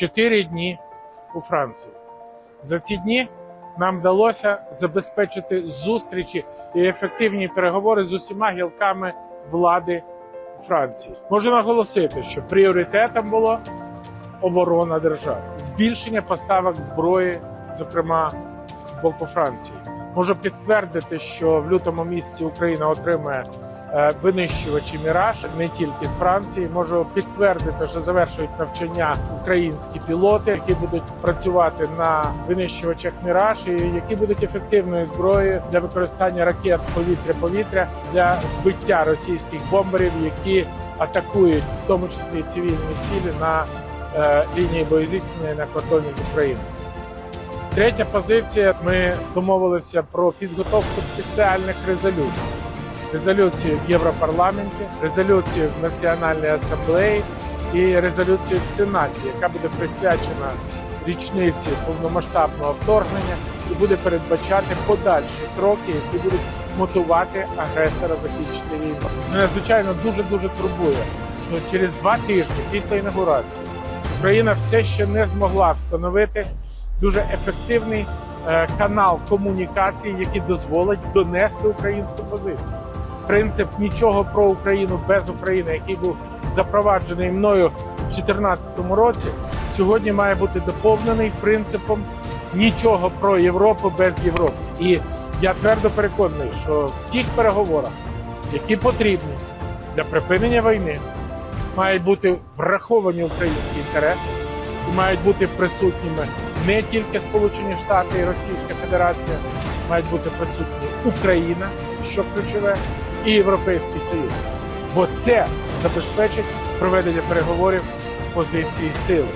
4 дні у Франції. За ці дні нам вдалося забезпечити зустрічі і ефективні переговори з усіма гілками влади Франції. Можу наголосити, що пріоритетом було оборона держави, збільшення поставок зброї, зокрема з боку Франції. Можу підтвердити, що в лютому місяці Україна отримає винищувачі Міраж не тільки з Франції. Можу підтвердити, що завершують навчання українські пілоти, які будуть працювати на винищувачах Міраж, і які будуть ефективною зброєю для використання ракет повітря-повітря для збиття російських бомберів, які атакують в тому числі цивільні цілі на е, лінії боєзіткнення на кордоні з Україною. Третя позиція: ми домовилися про підготовку спеціальних резолюцій. Резолюції в Європарламенті, резолюції в Національній асамблеї і резолюцію в Сенаті, яка буде присвячена річниці повномасштабного вторгнення і буде передбачати подальші кроки, які будуть мотивувати агресора закінчити війну. Мене звичайно дуже дуже турбує, що через два тижні після інаугурації Україна все ще не змогла встановити дуже ефективний е, канал комунікації, який дозволить донести українську позицію. Принцип нічого про Україну без України, який був запроваджений мною в 2014 році, сьогодні має бути доповнений принципом нічого про Європу без Європи. І я твердо переконаний, що в цих переговорах, які потрібні для припинення війни, мають бути враховані українські інтереси і мають бути присутніми не тільки Сполучені Штати і Російська Федерація, мають бути присутні Україна, що ключове, і Європейський Союз. Бо це забезпечить проведення переговорів з позиції сили.